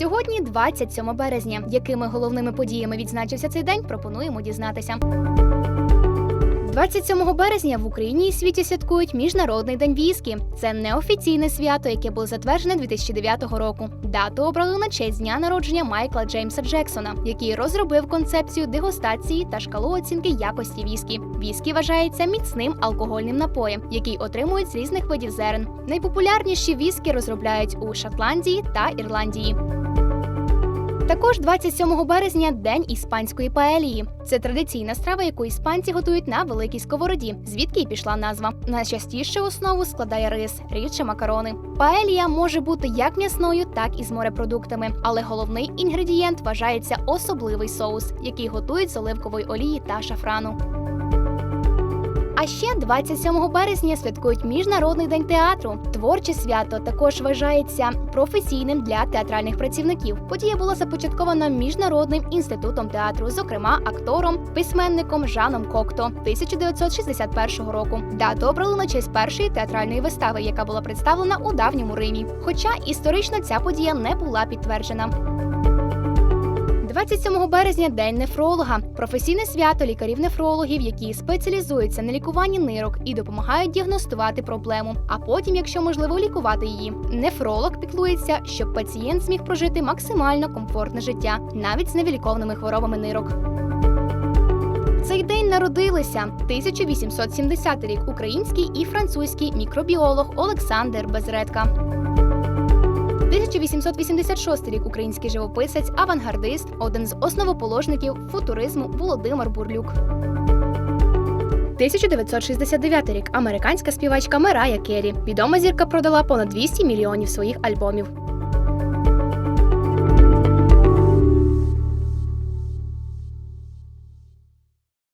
Сьогодні 27 березня. Якими головними подіями відзначився цей день, пропонуємо дізнатися. 27 березня в Україні і світі святкують Міжнародний день віскі. Це неофіційне свято, яке було затверджене 2009 року. Дату обрали на честь дня народження Майкла Джеймса Джексона, який розробив концепцію дегустації та шкалу оцінки якості віскі. Віскі вважається міцним алкогольним напоєм, який отримують з різних видів зерен. Найпопулярніші віскі розробляють у Шотландії та Ірландії. Також 27 березня день іспанської паелії. Це традиційна страва, яку іспанці готують на великій сковороді, звідки й пішла назва. Найчастіше основу складає рис, рідше макарони. Паелія може бути як м'ясною, так і з морепродуктами, але головний інгредієнт вважається особливий соус, який готують з оливкової олії та шафрану. А ще 27 березня святкують Міжнародний день театру. Творче свято також вважається професійним для театральних працівників. Подія була започаткована міжнародним інститутом театру, зокрема актором, письменником Жаном Кокто 1961 року. Дату обрали на честь першої театральної вистави, яка була представлена у давньому Римі. Хоча історично ця подія не була підтверджена. 27 березня день нефролога, професійне свято лікарів-нефрологів, які спеціалізуються на лікуванні нирок і допомагають діагностувати проблему, а потім, якщо можливо, лікувати її. Нефролог піклується, щоб пацієнт зміг прожити максимально комфортне життя, навіть з невиліковними хворобами нирок. Цей день народилися 1870 рік український і французький мікробіолог Олександр Безредка. 1886 рік український живописець, авангардист, один з основоположників футуризму Володимир Бурлюк. 1969 рік американська співачка Мерая Керрі. Відома зірка продала понад 200 мільйонів своїх альбомів.